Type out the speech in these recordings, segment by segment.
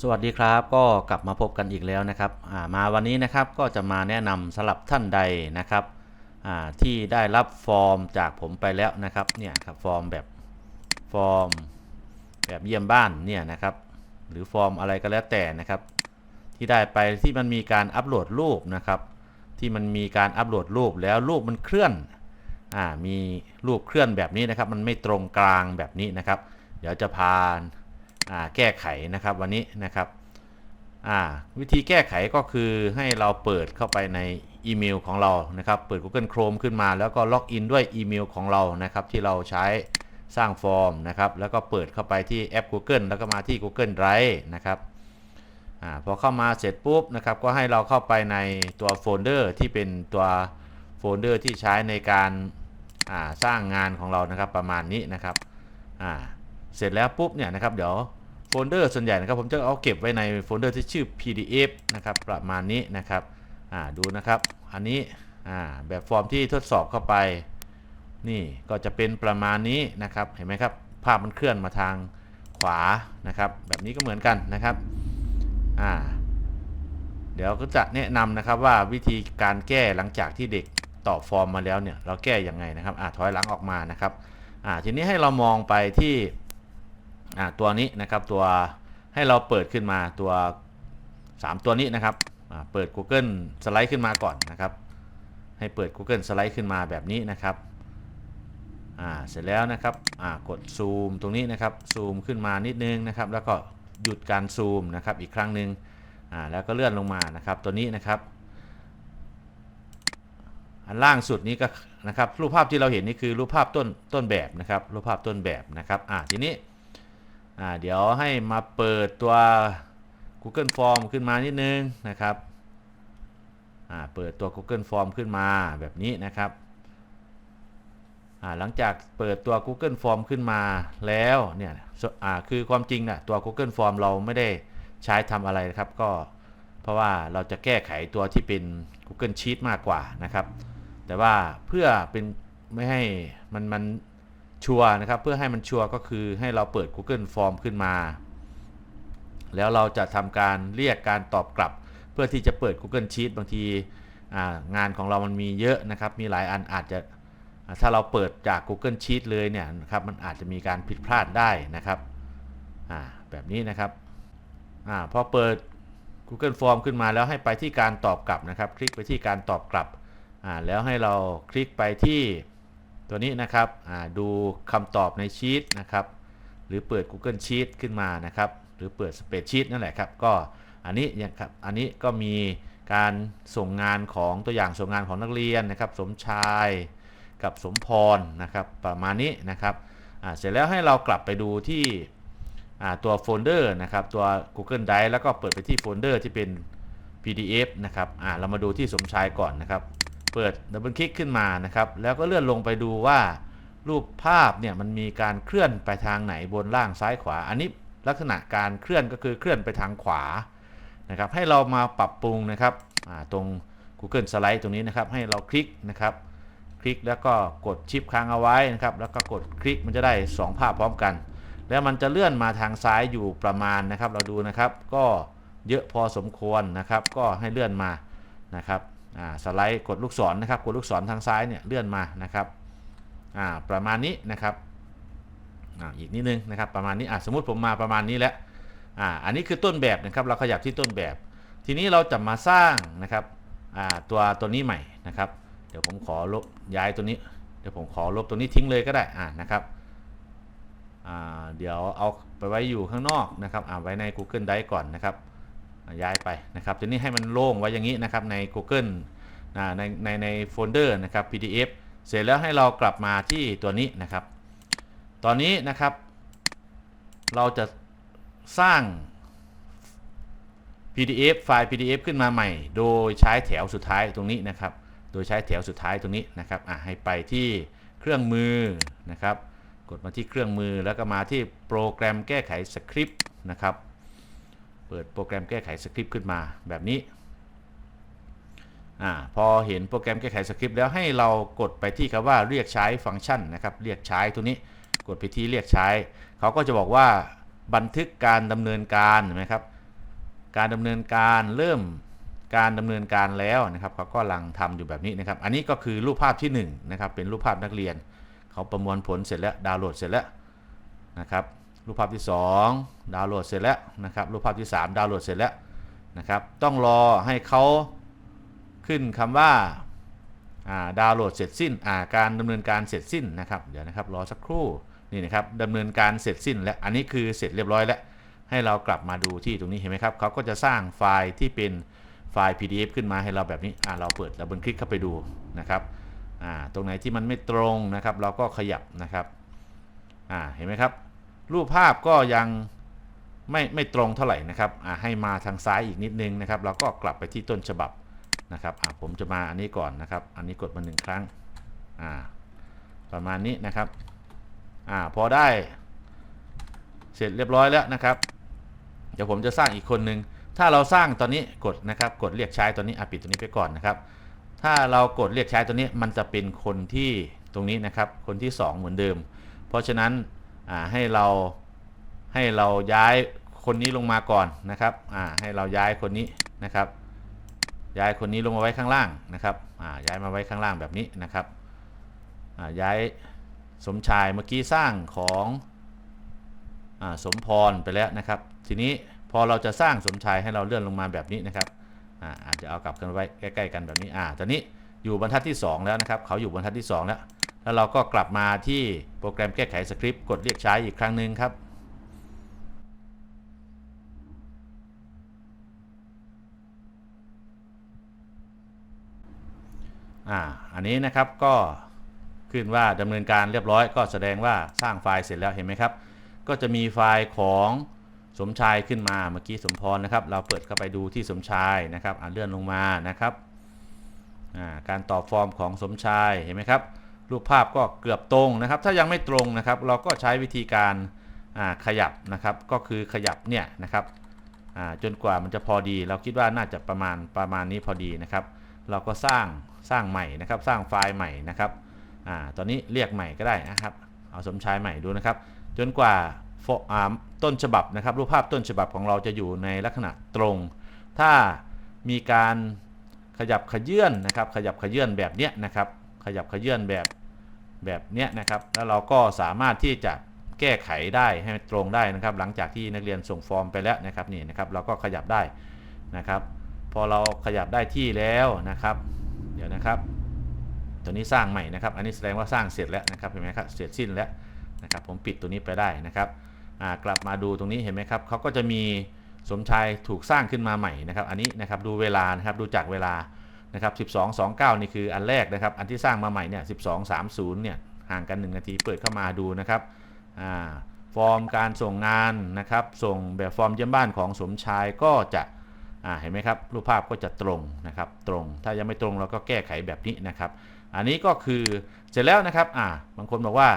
สวัสดีครับก็กลับมาพบกันอีกแล้วนะครับามาวันนี้นะครับก็จะมาแนะนำสำหรับท่านใดนะครับที่ได้รับฟอร์มจากผมไปแล้วนะครับเนี่ยครับฟอร์มแบบฟอร์มแบบเยี่ยมบ้านเนี่ยนะครับหรือฟอร์มอะไรก็แล้วแต่นะครับ ที่ได้ไปที่มันมีการอัปโหลดรูปนะครับ ที่มันมีการอัปโหลดรูปแล้วรูปมันเคลื่อนอมีรูปเคลื่อนแบบนี้นะครับ มันไม่ตรงกลางแบบนี้นะครับ เดี๋ยวจะพา แก้ไขนะครับวันนี้นะครับวิธีแก้ไขก็คือให้เราเปิดเข้าไปในอีเมลของเรานะครับ เปิด Google Chrome ขึ้นมา แล้วก็ล็อกอินด้วยอีเมลของเรานะครับ ที่เราใช้สร้างฟอร์มนะครับ แล้วก็เปิดเข้าไปที่แอป Google แล้วก็มาที่ Google Drive นะครับอพอเข้ามาเสร็จปุ๊บนะครับ ก็ให้เราเข้าไปในตัวโฟลเดอร์ที่เป็นตัวโฟลเดอร์ที่ใช้ในการสร้างงานของเรานะครับประมาณนี้นะครับอ่า เสร็จแล้วปุ๊บเนี่ยนะครับเดี๋ยวโฟลเดอร์ส่วนใหญ่นะครับผมจะเอาเก็บไว้ในโฟลเดอร์ที่ชื่อ PDF นะครับประมาณนี้นะครับอ่าดูนะครับอันนี้อ่าแบบฟอร์มที่ทดสอบเข้าไป นี่ก็จะเป็นประมาณนี้นะครับเห็นไหมครับภาพมันเคลื่อนมาทางขวานะครับ แบบนี้ก็เหมือนกันนะครับอ่าเดี๋ยวก็จะแนะนำนะครับว่าวิธีการแก้หลังจากที่เด็กตอบฟอร์มมาแล้วเนี่ยเราแก้ยังไงนะครับอ่าถอยหลังออกมานะครับอ่าทีนี้ให้เรามองไปที่ ตัวนี้นะครับตัวให้เราเปิดขึ้นมาตัว 3 ตัวนี้นะครับเปิด Google สไลด์ขึ้นมาก่อนนะครับ ให้เปิด Google สไลด์ขึ้นมาแบบนี้นะครับเสร็จแล้วนะครับกดซูมตรงนี้นะครับซูมขึ้นมานิดนึงนะครับ แล้วก็หยุดการซูมนะครับอีกครั้งหนึ่งแล้วก็เลื่อนลงมานะครับ ตัวนี้นะครับ อันล่างสุดนี้ก็นะครับรูปภาพที่เราเห็นนี่คือรูปภาพต้นต้นแบบนะครับ รูปภาพต้นแบบนะครับทีนี้ อ่าเดี๋ยวให้มาเปิดตัว Google Form ขึ้นมานิดนึงนะครับอ่าเปิดตัว Google Form ขึ้นมาแบบนี้นะครับอ่าหลังจากเปิดตัว Google Form ขึ้นมาแล้วเนี่ยอ่าคือความจริงนะตัว Google Form เราไม่ได้ใช้ทำอะไรนะครับ ก็เพราะว่าเราจะแก้ไขตัวที่เป็น Google Sheet มากกว่านะครับ แต่ว่าเพื่อเป็นไม่ให้มันมัน ชัวนะครับเพื่อให้มันชัวก็คือให้เราเปิด Google Form ขึ้นมา แล้วเราจะทำการเรียกการตอบกลับ เพื่อที่จะเปิด Google Sheet บางทีงานของเรามันมีเยอะนะครับ มีหลายอันอาจจะถ้าเราเปิดจาก Google Sheet เลยเนี่ยนะครับมันอาจจะมีการผิดพลาดได้นะครับแบบนี้นะครับอพอเปิด Google Form ขึ้นมาแล้วให้ไปที่การตอบกลับนะครับ คลิกไปที่การตอบกลับแล้วให้เราคลิกไปที่ ตัวนี้นะครับดูคำตอบในชีตนะครับ หรือเปิด Google Sheet ขึ้นมานะครับ หรือเปิด Spreadsheet นั่นแหละครับ ก็อันนี้เนี่ยครับ อันนี้ก็มีการส่งงานของตัวอย่างส่งงานของนักเรียนนะครับ สมชายกับสมพรนะครับ ประมาณนี้นะครับเสร็จแล้วให้เรากลับไปดูที่ตัวโฟลเดอร์นะครับ ตัว Google Drive แล้วก็เปิดไปที่โฟลเดอร์ที่เป็น PDF นะครับเรามาดูที่สมชายก่อนนะครับ เปิดดับเบิลคลิกขึ้นมานะครับ แล้วก็เลื่อนลงไปดูว่า รูปภาพเนี่ยมันมีการเคลื่อนไปทางไหนบนล่างซ้ายขวา อันนี้ลักษณะการเคลื่อนก็คือเคลื่อนไปทางขวานะครับ ให้เรามาปรับปรุงนะครับตรง Google Slide ตรงนี้นะครับ ให้เราคลิกนะครับ คลิกแล้วก็กดชิปค้างเอาไว้นะครับ แล้วก็กดคลิกมันจะได้ 2 ภาพพร้อมกัน แล้วมันจะเลื่อนมาทางซ้ายอยู่ประมาณนะครับ เราดูนะครับ ก็เยอะพอสมควรนะครับ ก็ให้เลื่อนมานะครับ สไลด์กดลูกศรนะครับกดลูกศรทางซ้ายเนี่ยเลื่อนมานะครับอ่าประมาณนี้นะครับอ่าอีกนิดนึงนะครับประมาณนี้อ่าสมมติผมมาประมาณนี้แล้วอ่าอันนี้คือต้นแบบนะครับเราขยับที่ต้นแบบ ทีนี้เราจะมาสร้างนะครับอ่าตัวตัวนี้ใหม่นะครับ เดี๋ยวผมขอลบย้ายตัวนี้ เดี๋ยวผมขอลบตัวนี้ทิ้งเลยก็ได้อ่านะครับอ่าเดี๋ยวเอาไปไว้อยู่ข้างนอกนะครับอ่าไว้ใน Google Drive ก่อนนะครับ ย้ายไปนะครับทีนี้ให้มันโล่งไว้อย่างนี้นะครับใน Google ในในในโฟลเดอร์นะครับ PDF เสร็จแล้วให้เรากลับมาที่ตัวนี้นะครับ ตอนนี้นะครับ เราจะสร้าง PDF ไฟล์ PDF ขึ้นมาใหม่ โดยใช้แถวสุดท้ายตรงนี้นะครับ โดยใช้แถวสุดท้ายตรงนี้นะครับอะให้ไปที่เครื่องมือนะครับ กดมาที่เครื่องมือแล้วก็มาที่โปรแกรมแก้ไขสคริปต์นะครับ เปิดโปรแกรมแก้ไขสคริปต์ขึ้นมาแบบนี้อ่าพอเห็นโปรแกรมแก้ไขสคริปต์แล้วให้เรากดไปที่คำว่าเรียกใช้ฟังก์ชันนะครับเรียกใช้ตัวนี้กดไปที่เรียกใช้ เขาก็จะบอกว่าบันทึกการดำเนินการเห็นไหมครับ การดำเนินการเริ่มการดำเนินการแล้วนะครับเขาก็กำลังทำอยู่แบบนี้นะครับ อันนี้ก็คือรูปภาพที่1นะครับเป็นรูปภาพนักเรียน เขาประมวลผลเสร็จแล้วดาวน์โหลดเสร็จแล้วนะครับ รูปภาพที่ 2 ดาวน์โหลดเสร็จแล้วนะครับรูปภาพที่ 3 ดาวน์โหลดเสร็จแล้วนะครับ ต้องรอให้เขาขึ้นคำว่าอ่าดาวน์โหลดเสร็จสิ้นาการดำเนินการเสร็จสิ้นนะครับเดี๋ยวนะครับรอสักครู่นี่นะครับดำเนินการเสร็จสิ้น และอันนี้คือเสร็จเรียบร้อยแล้ว ให้เรากลับมาดูที่ตรงนี้เห็นไหมครับเขาก็จะสร้างไฟล์ที่เป็นไฟล์ PDF ขึ้นมาให้เราแบบนี้เราเปิดดับเบิลคลิกเข้าไปดูนะครับตรงไหนที่มันไม่ตรงนะครับ เราก็ขยับนะครับเห็นไหมครับ รูปภาพก็ยังไม่ไม่ตรงเท่าไหร่นะครับให้มาทางซ้ายอีกนิดนึงนะครับ เราก็กลับไปที่ต้นฉบับนะครับผมจะมาอันนี้ก่อนนะครับ อันนี้กดมาหนึ่งครั้งประมาณนี้นะครับอพอได้เสร็จเรียบร้อยแล้วนะครับ เดี๋ยวผมจะสร้างอีกคนนึง ถ้าเราสร้างตอนนี้กดนะครับ กดเรียกใช้ตัวนี้อปิดตัวนี้ไปก่อนนะครับ ถ้าเรากดเรียกใช้ตัวนี้มันจะเป็นคนที่ตรงนี้นะครับ คนที่ 2 เหมือนเดิม เพราะฉะนั้น อ่าให้เราให้เราย้ายคนนี้ลงมาก่อนนะครับอ่าให้เราย้ายคนนี้นะครับ ย้ายคนนี้ลงมาไว้ข้างล่างนะครับอ่าย้ายมาไว้ข้างล่างแบบนี้นะครับอ่าย้ายสมชายเมื่อกี้สร้างของอาสมพรไปแล้วนะครับ ทีนี้พอเราจะสร้างสมชายให้เราเลื่อนลงมาแบบนี้นะครับอาอาจจะเอากลับกันไว้ใกล้ ๆ กันแบบนี้อ่าตอนนี้อยู่บรรทัดที่ 2 แล้วนะครับ เขาอยู่บรรทัดที่ 2 แล้ว แล้วเราก็กลับมาที่ โปรแกรมแก้ไขสคริปต์กดเรียกใช้อีกครั้งหนึ่งครับ อ่า อันนี้นะครับก็ขึ้นว่าดำเนินการเรียบร้อยก็แสดงว่าสร้างไฟล์เสร็จแล้วเห็นไหมครับ ก็จะมีไฟล์ของสมชายขึ้นมาเมื่อกี้สมพรนะครับ เราเปิดเข้าไปดูที่สมชายนะครับอ่าเลื่อนลงมานะครับอ่าการตอบฟอร์มของสมชายเห็นไหมครับ รูปภาพก็เกือบตรงนะครับ ถ้ายังไม่ตรงนะครับ เราก็ใช้วิธีการขยับนะครับ ก็คือขยับเนี่ยนะครับจนกว่ามันจะพอดี เราคิดว่าน่าจะประมาณประมาณนี้พอดีนะครับ เราก็สร้างสร้างใหม่นะครับ สร้างไฟล์ใหม่นะครับอตอนนี้เรียกใหม่ก็ได้นะครับ เอาสมชายใหม่ดูนะครับ จนกว่าโฟอ่าต้นฉบับนะครับ รูปภาพต้นฉบับของเราจะอยู่ในลักษณะตรง ถ้ามีการขยับขยื่นนะครับ ขยับขยื่นแบบเนี้ยนะครับ ขยับขยื่นแบบแบบเนี้ยนะครับ แล้วเราก็สามารถที่จะแก้ไขได้ให้ตรงได้นะครับ หลังจากที่นักเรียนส่งฟอร์มไปแล้วนะครับนี่นะครับ เราก็ขยับได้นะครับ พอเราขยับได้ที่แล้วนะครับ เดี๋ยวนะครับ ตัวนี้สร้างใหม่นะครับ อันนี้แสดงว่าสร้างเสร็จแล้วนะครับเห็นไหมครับเสร็จสิ้นแล้วนะครับ ผมปิดตัวนี้ไปได้นะครับกลับมาดูตรงนี้เห็นไหมครับเขาก็จะมีสมชายถูกสร้างขึ้นมาใหม่นะครับ อันนี้นะครับดูเวลานะครับดูจากเวลา นะครับ12 29 นี่คืออันแรกนะครับ อันที่สร้างมาใหม่เนี่ย12 30 เนี่ยห่างกัน 1 นาทีเปิดเข้ามาดูนะครับอ่าฟอร์มการส่งงานนะครับ ส่งแบบฟอร์มเยี่ยมบ้านของสมชายก็จะอ่าเห็นไหมครับรูปภาพก็จะตรงนะครับตรงถ้ายังไม่ตรงเราก็แก้ไขแบบนี้นะครับ อันนี้ก็คือเสร็จแล้วนะครับอ่าบางคนบอกว่า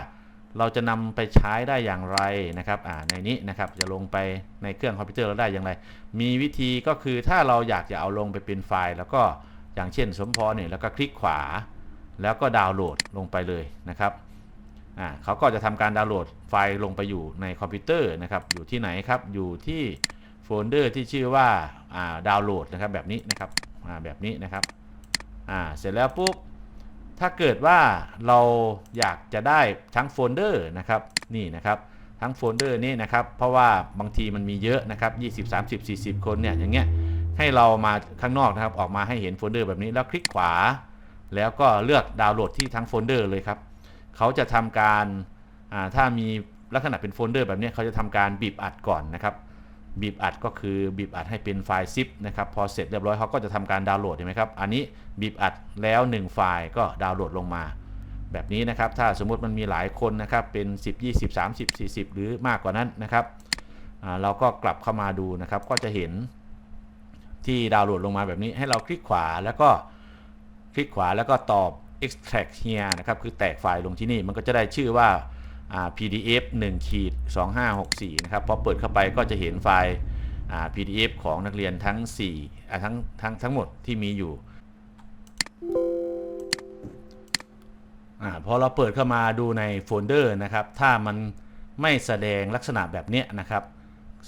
เราจะนำไปใช้ได้อย่างไรนะครับอ่าในนี้นะครับจะลงไปในเครื่องคอมพิวเตอร์เราได้อย่างไร มีวิธีก็คือถ้าเราอยากจะเอาลงไปเป็นไฟล์ แล้วก็ อย่างเช่นสมพรเนี่ยแล้วก็คลิกขวา แล้วก็ดาวน์โหลดลงไปเลยนะครับอ่าเขาก็จะทำการดาวน์โหลดไฟล์ลงไปอยู่ในคอมพิวเตอร์นะครับอยู่ที่ไหนครับอยู่ที่โฟลเดอร์ที่ชื่อว่าอ่าดาวน์โหลดนะครับแบบนี้นะครับอ่าแบบนี้นะครับอ่าเสร็จแล้วปุ๊บถ้าเกิดว่าเราอยากจะได้ทั้งโฟลเดอร์นะครับนี่นะครับทั้งโฟลเดอร์นี้นะครับเพราะว่าบางทีมันมีเยอะนะครับ20 30 40 คนเนี่ยอย่างเงี้ย ให้เรามาข้างนอกนะครับ ออกมาให้เห็นโฟลเดอร์แบบนี้แล้วคลิกขวา แล้วก็เลือกดาวน์โหลดที่ทั้งโฟลเดอร์เลยครับเขาจะทำการถ้ามีลักษณะเป็นโฟลเดอร์แบบนี้เขาจะทำการบีบอัดก่อนนะครับบีบอัดก็คือบีบอัดให้เป็นไฟล์ zip นะครับพอเสร็จเรียบร้อยเขาก็จะทำการดาวน์โหลดเห็นไหมครับอันนี้บีบอัดแล้ว 1 ไฟล์ก็ดาวน์โหลดลงมา แบบนี้นะครับถ้าสมมุติมันมีหลายคนนะครับเป็น 10 20 30 40 หรือมากกว่านั้นนะครับเราก็กลับเข้ามาดูนะครับก็จะเห็น ที่ดาวน์โหลดลงมาแบบนี้ให้เราคลิกขวาแล้วก็คลิกขวาแล้วก็ตอบ extract here นะครับคือแตกไฟล์ลงที่นี่มันก็จะได้ชื่อว่า PDF 1ขีด2564 นะครับพอเปิดเข้าไปก็จะเห็นไฟล์ PDF ของนักเรียนทั้ง4อ่ทั้งทั้งทั้งหมดที่มีอยู่อพอเราเปิดเข้ามาดูในโฟลเดอร์นะครับ ถ้ามันไม่แสดงลักษณะแบบนี้นะครับ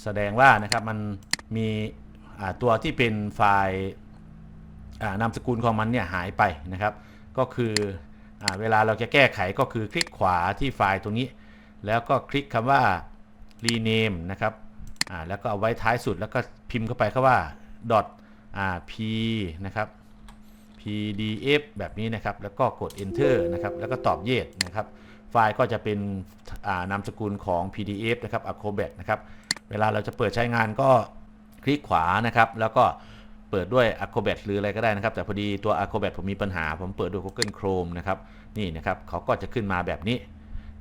แสดงว่านะครับมันมี ตัวที่เป็นไฟล์นามสกุลของมันเนี่ยหายไปนะครับ ก็คืออเวลาเราจะแก้ไขก็คือคลิกขวาที่ไฟล์ตรงนี้ แล้วก็คลิกคำว่า rename นะครับแล้วก็เอาไว้ท้ายสุดแล้วก็พิมพ์เข้าไปคำว่า dot อ่า p นะครับ pdf แบบนี้นะครับ แล้วก็กด enter นะครับ แล้วก็ตอบ yes นะครับ ไฟล์ก็จะเป็นนามสกุลของ pdf นะครับ acrobat นะครับ เวลาเราจะเปิดใช้งานก็ คลิกขวานะครับ แล้วก็เปิดด้วย acrobat หรืออะไรก็ได้นะครับ แต่พอดีตัว acrobat ผมมีปัญหา ผมเปิดด้วย google chrome นะครับ นี่นะครับเขาก็จะขึ้นมาแบบนี้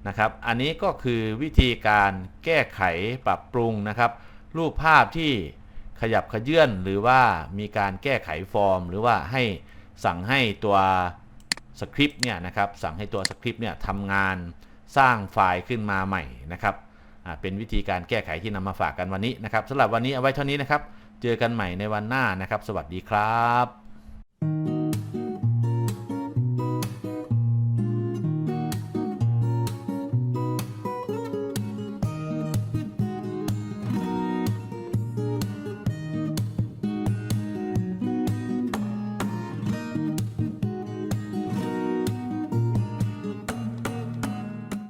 นะครับ อันนี้ก็คือวิธีการแก้ไขปรับปรุงนะครับ รูปภาพที่ขยับขยื่นหรือว่ามีการแก้ไขฟอร์ม หรือว่าให้สั่งให้ตัวสคริปต์เนี่ยนะครับสั่งให้ตัวสคริปต์เนี่ยทำงานสร้างไฟล์ขึ้นมาใหม่นะครับ เป็นวิธีการแก้ไขที่นำมาฝากกันวันนี้นะครับสำหรับวันนี้เอาไว้เท่านี้นะครับ เจอกันใหม่ในวันหน้านะครับ สวัสดีครับ